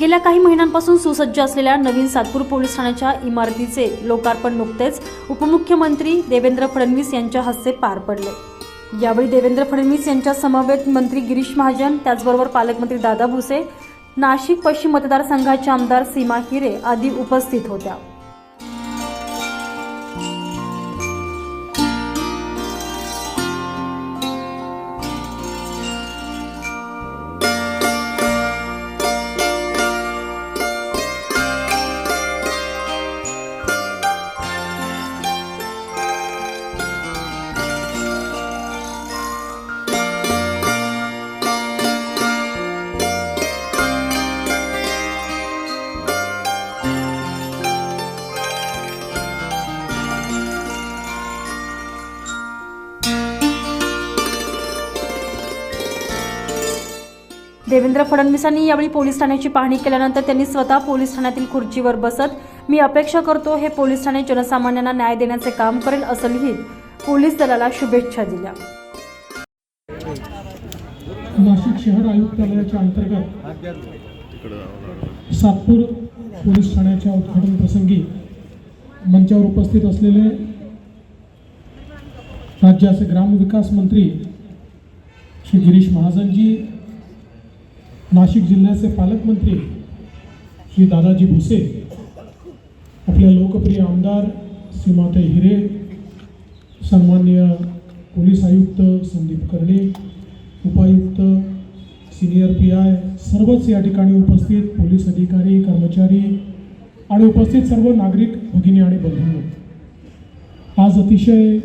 गेल्या काही महिन्यांपासून सुसज्ज असलेल्या नवीन सातपूर पोलीस ठाण्याच्या इमारतीचे लोकार्पण नुकतेच उपमुख्यमंत्री देवेंद्र फडणवीस यांच्या हस्ते पार पडले. यावेळी देवेंद्र फडणवीस यांच्या समवेत मंत्री गिरीश महाजन त्याचबरोबर पालकमंत्री दादा भुसे नाशिक पश्चिम मतदारसंघाचे आमदार सीमा हिरे आदी उपस्थित होत्या. देवेंद्र फडणवीसांनी यावेळी पोलीस ठाण्याची पाहणी केल्यानंतर त्यांनी स्वतः पोलीस ठाण्यातील खुर्चीवर बसत मी अपेक्षा करतो हे पोलीस ठाणे जनसामान्यांना न्याय देण्याचे काम करेल असं लिहित पोलीस दलाला शुभेच्छा दिल्या. नाशिक शहर आयुक्तालयाच्या अंतर्गत सातपूर पोलीस ठाण्याच्या उद्घाटन प्रसंगी मंचावर उपस्थित असलेले राज्याचे ग्रामविकास मंत्री श्री गिरीश महाजनजी नाशिक जिल्ह्याचे पालकमंत्री श्री दादाजी भुसे आपल्या लोकप्रिय आमदार सीमाताई हिरे सन्माननीय पोलीस आयुक्त संदीप कर्णे उपायुक्त सिनियर पी आय सर्वच या ठिकाणी उपस्थित पोलीस अधिकारी कर्मचारी आणि उपस्थित सर्व नागरिक भगिनी आणि बंधूंनो. आज अतिशय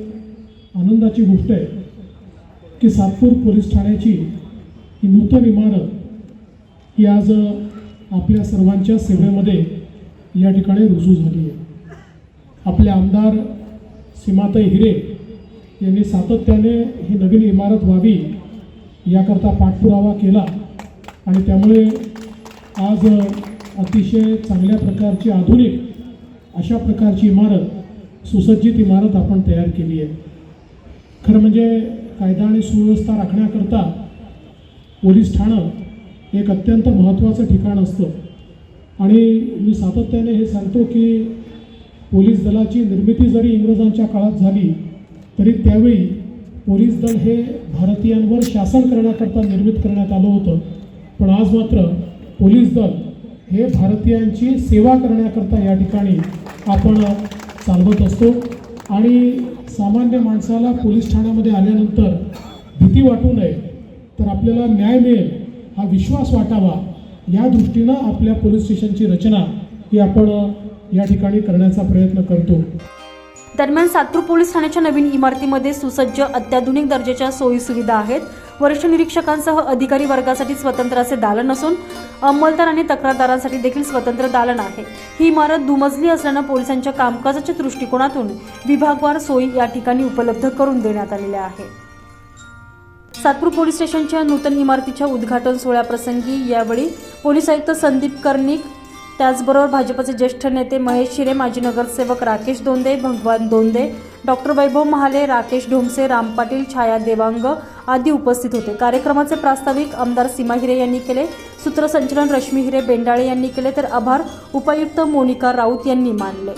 आनंदाची गोष्ट आहे की सातपूर पोलीस ठाण्याची ही नूतन इमारत ही आज आपल्या सर्वांच्या सेवेमध्ये या ठिकाणी रुजू झाली आहे. आपले आमदार सीमाताई हिरे यांनी सातत्याने ही नवीन इमारत व्हावी याकरता पाठपुरावा केला आणि त्यामुळे आज अतिशय चांगल्या प्रकारची आधुनिक अशा प्रकारची इमारत सुसज्जित इमारत आपण तयार केली आहे. खरं म्हणजे कायदा आणि सुव्यवस्था राखण्याकरता पोलीस ठाणं एक अत्यंत महत्त्वाचं ठिकाण असतं. आणि मी सातत्याने हे सांगतो की पोलीस दलाची निर्मिती जरी इंग्रजांच्या काळात झाली तरी त्यावेळी पोलीस दल हे भारतीयांवर शासन करण्याकरता निर्मित करण्यात आलं होतं. पण आज मात्र पोलीस दल हे भारतीयांची सेवा करण्याकरता या ठिकाणी आपण चालवत असतो. आणि सामान्य माणसाला पोलीस ठाण्यामध्ये आल्यानंतर भीती वाटू नये तर आपल्याला न्याय मिळेल. हा विश्वास वाटावा या दृष्टीनं आपल्या पोलीस स्टेशनची रचना ही आपण या ठिकाणी करण्याचा प्रयत्न करतो. दरम्यान सातपूर पोलीस ठाण्याच्या नवीन इमारतीमध्ये सुसज्ज अत्याधुनिक दर्जाच्या सोयी सुविधा आहेत. वरिष्ठ निरीक्षकांसह अधिकारी वर्गासाठी स्वतंत्र असे दालन असून अंमलदार आणि तक्रारदारांसाठी देखील स्वतंत्र दालन आहे. ही इमारत दुमजली असल्यानं पोलिसांच्या कामकाजाच्या दृष्टिकोनातून विभागवार सोयी या ठिकाणी उपलब्ध करून देण्यात आलेल्या आहे सातपूर पोलीस स्टेशनच्या नूतन इमारतीच्या उद्घाटन सोहळ्याप्रसंगी यावेळी पोलीस आयुक्त संदीप कर्णिक त्याचबरोबर भाजपचे ज्येष्ठ नेते महेश शिरे माजी नगरसेवक राकेश दोंदे भगवान दोंदे डॉक्टर वैभव महाले राकेश ढोमसे राम पाटील छाया देवांग आदी उपस्थित होते. कार्यक्रमाचे प्रास्ताविक आमदार सीमा हिरे यांनी केले. सूत्रसंचलन रश्मी हिरे बेंडाळे यांनी केले. तर आभार उपायुक्त मोनिका राऊत यांनी मानले.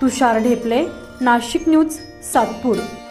तुषार ढेपले नाशिक न्यूज सातपूर.